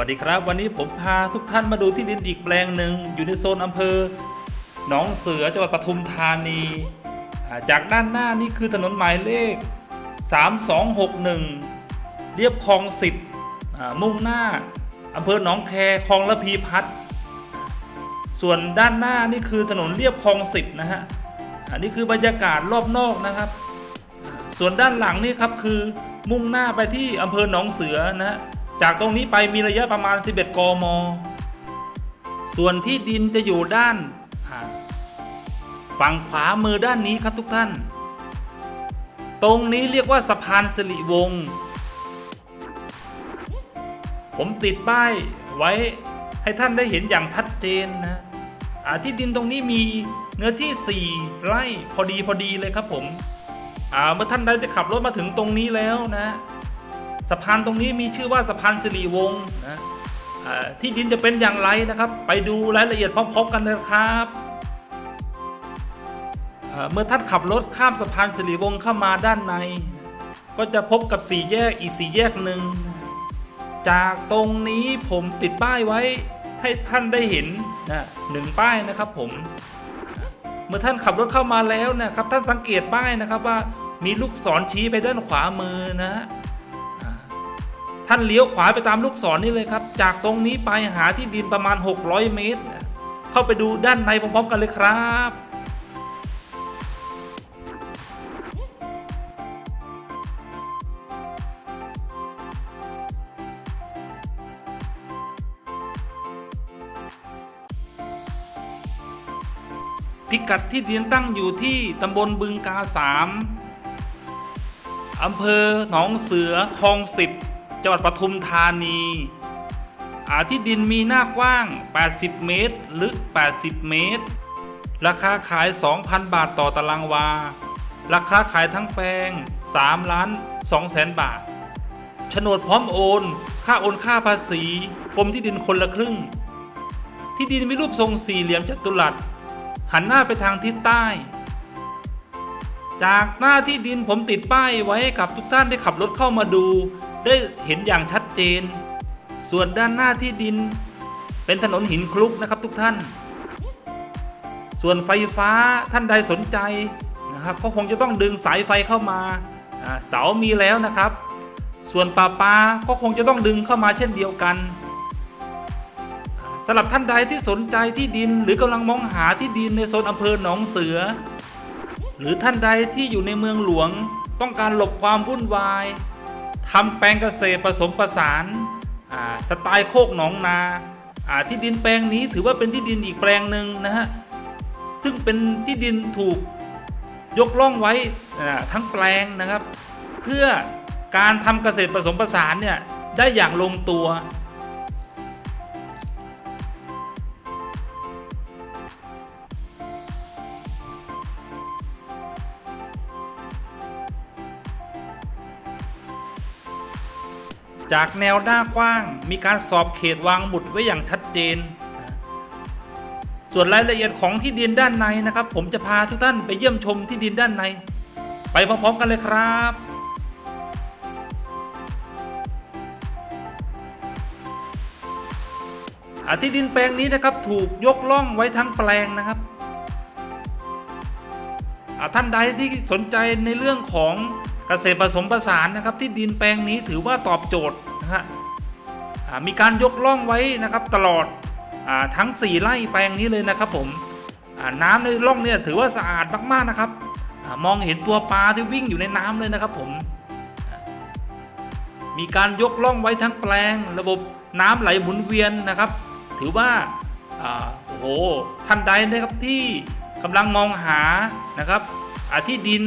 สวัสดีครับ วันนี้ผมพาทุกท่านมาดูที่ดินอีกแปลงหนึ่งอยู่ในโซนอำเภอหนองเสือจังหวัดปทุมธานี จากด้านหน้านี่คือถนนหมายเลข 3261 เรียบคลองสิบมุ่งหน้าอำเภอหนองแคคลองระพีพัฒส่วนด้านหน้านี่คือถนนเรียบคลองสิบนะฮะอันนี้คือบรรยากาศรอบนอกนะครับ ส่วนด้านหลังนี่ครับคือมุ่งหน้าไปที่อำเภอหนองเสือนะฮะ จากตรงนี้ไปมีระยะประมาณ 11 กม ส่วนที่ดินจะอยู่ด้าน ฝั่งขวามือด้านนี้ครับทุกท่าน ตรงนี้เรียกว่าสะพานสิริวงศ์ผมติดป้ายไว้ให้ท่านได้เห็นอย่างชัดเจนนะที่ดินตรงนี้มีเนื้อที่ 4 ไร่พอดีพอดีเลยครับผมเมื่อท่านได้ขับรถมาถึงตรงนี้แล้วนะ สะพานตรงนี้มีชื่อว่าสะพานสิริวงศ์นะที่ดินจะเป็นอย่างไรนะครับ ไปดูรายละเอียดพร้อมๆกันเลยครับเมื่อท่านขับรถข้ามสะพานสิริวงศ์เข้ามาด้านใน ก็จะพบกับสี่แยกอีกสี่แยกหนึ่งจากตรงนี้ผมติดป้ายไว้ให้ท่านได้เห็นนะหนึ่งป้ายนะครับผม เมื่อท่านขับรถเข้ามาแล้วนะครับ ท่านสังเกตป้ายนะครับว่ามีลูกศรชี้ไปด้านขวามือนะ ท่านเลี้ยวขวาไปตามลูกศรนี่เลยครับ จากตรงนี้ไปหาที่ดินประมาณ 600 เมตร เข้าไปดูด้านในพร้อมๆกันเลยครับพิกัดที่ดินตั้งอยู่ที่ตำบลบึงกาสามอำเภอหนองเสือคลองสิบ จังหวัดปทุมธานีอาที่ดินมีหน้ากว้าง 80 เมตร ลึก 80 เมตร ราคาขาย 2,000 บาทต่อตารางวา ราคาขายทั้งแปลง 3 ล้าน2แสนบาท โฉนดพร้อมโอน ค่าโอนค่าภาษีกรมที่ดินคนละครึ่ง ที่ดินมีรูปทรงสี่เหลี่ยมจัตุรัส หันหน้าไปทางทิศใต้ จากหน้าที่ดินผมติดป้ายไว้ให้กับทุกท่านได้ขับรถเข้ามาดู ได้เห็นอย่างชัดเจน ส่วนด้านหน้าที่ดิน เป็นถนนหินคลุกนะครับทุกท่าน ส่วนไฟฟ้าท่านใดสนใจนะครับก็คงจะต้องดึงสายไฟเข้ามาเสามีแล้วนะครับ ส่วนป่าปาก็คงจะต้องดึงเข้ามาเช่นเดียวกันสำหรับท่านใดที่สนใจที่ดินหรือกำลังมองหาที่ดินในโซนอำเภอหนองเสือ หรือท่านใดที่อยู่ในเมืองหลวง ต้องการหลบความวุ่นวาย ทำแปลงเกษตรผสมผสานสไตล์โคกหนองนาที่ดินแปลงนี้ถือว่าเป็นที่ดินอีกแปลงหนึ่งนะฮะซึ่งเป็นที่ดินถูกยกล่องไว้ทั้งแปลงนะครับ เพื่อการทำเกษตรผสมผสานเนี่ยได้อย่างลงตัว จากแนวหน้ากว้าง มีการสอบเขตวางหมุดไว้อย่างชัดเจน ส่วนรายละเอียดของที่ดินด้านในนะครับ ผมจะพาทุกท่านไปเยี่ยมชมที่ดินด้านใน ไปพร้อมๆกันเลยครับที่ดินแปลงนี้นะครับถูกยกล่องไว้ทั้งแปลงนะครับอ่าท่านใดที่สนใจในเรื่องของ เกษตรผสมผสานนะครับที่ดินแปลงนี้ถือว่าตอบโจทย์นะฮะมีการยกล่องไว้นะครับตลอดอทั้ง 4ไร่แปลงนี้เลยนะครับผมน้ำในร่องเนี่ยถือว่าสะอาดมากๆนะครับอมองเห็นตัวปลาที่วิ่งอยู่ในน้ำเลยนะครับผมมีการยกล่องไว้ทั้งแปลง ระบบน้ำไหลหมุนเวียนนะครับ ถือว่าโอ้โหท่านใดนะครับที่กำลังมองหานะครับที่ดิน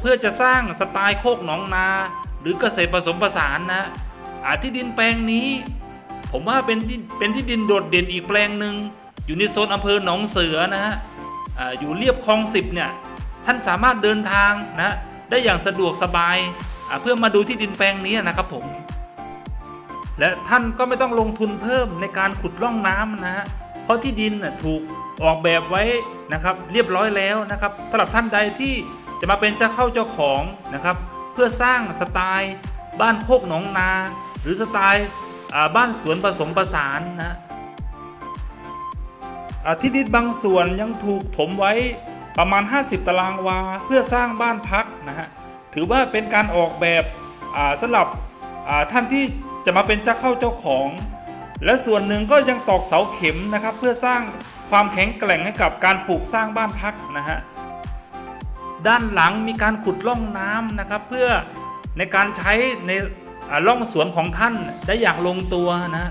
เพื่อจะสร้างสไตล์โคกหนองนา หรือเกษตรผสมผสานนะที่ดินแปลงนี้ ผมว่าเป็นที่เป็นที่ดินโดดเด่นอีกแปลงหนึ่งอยู่ในโซนอำเภอหนองเสือนะฮะออยู่เรียบคลองสิบเนี่ยท่านสามารถเดินทางนะได้อย่างสะดวกสบายเพื่อมาดูที่ดินแปลงนี้นะครับผม และท่านก็ไม่ต้องลงทุนเพิ่มในการขุดร่องน้ำนะฮะเพราะที่ดินถูกออกแบบไว้นะครับ เรียบร้อยแล้วนะครับสำหรับท่านใดที่ จะมาเป็นเจ้าเข้าเจ้าของนะครับ เพื่อสร้างสไตล์บ้านโคกหนองนา หรือสไตล์บ้านสวนผสมผสานนะที่ดินบางส่วนยังถูกถมไว้ประมาณ 50 ตารางวา เพื่อสร้างบ้านพักนะฮะถือว่าเป็นการออกแบบสำหรับท่านที่จะมาเป็นเจ้าเข้าเจ้าของ และส่วนหนึ่งก็ยังตอกเสาเข็มนะครับ เพื่อสร้างความแข็งแกร่งให้กับการปลูกสร้างบ้านพักนะฮะ ด้านหลังมีการขุดร่องน้ำนะครับ เพื่อในการใช้ในอ่าร่องสวนของท่านได้อย่างลงตัวนะ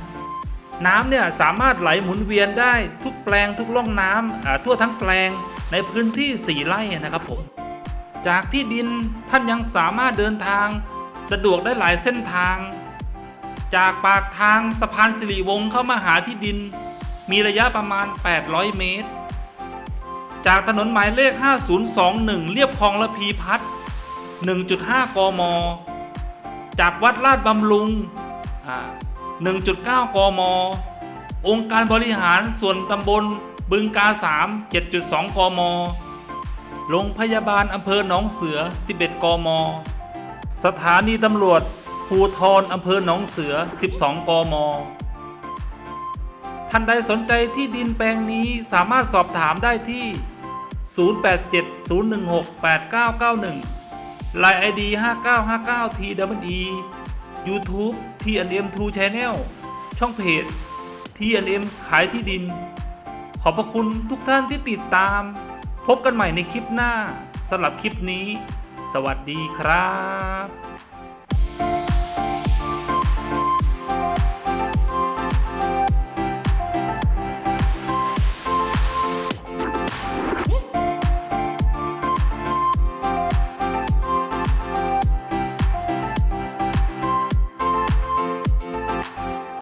น้ำเนี่ยสามารถไหลหมุนเวียนได้ทุกแปลงทุกร่องน้ำทั่วทั้งแปลงในพื้นที่ 4 ไร่นะครับผมจากที่ดินท่านยังสามารถเดินทางสะดวกได้หลายเส้นทาง จากปากทางสะพานสิริวงศ์เข้ามาหาที่ดิน มีระยะประมาณ 800 เมตร จากถนนหมายเลข 5021 เรียบคลองระพีพัฒน์1.5 กม จากวัดลาดบำรุง 1.9 กม องค์การบริหารส่วนตำบลบึงกา 3 7.2 กม โรงพยาบาลอำเภอหนองเสือ 11 กม สถานีตำรวจภูทรอำเภอหนองเสือ 12 กม ท่านใดสนใจที่ดินแปลงนี้สามารถสอบถามได้ที่ 0870168991 Line ID 5959 TWE YouTube TNM2 Channel ช่องเพจ TNM ขายที่ดิน ขอบพระคุณทุกท่านที่ติดตาม พบกันใหม่ในคลิปหน้าสำหรับคลิปนี้ สวัสดีครับ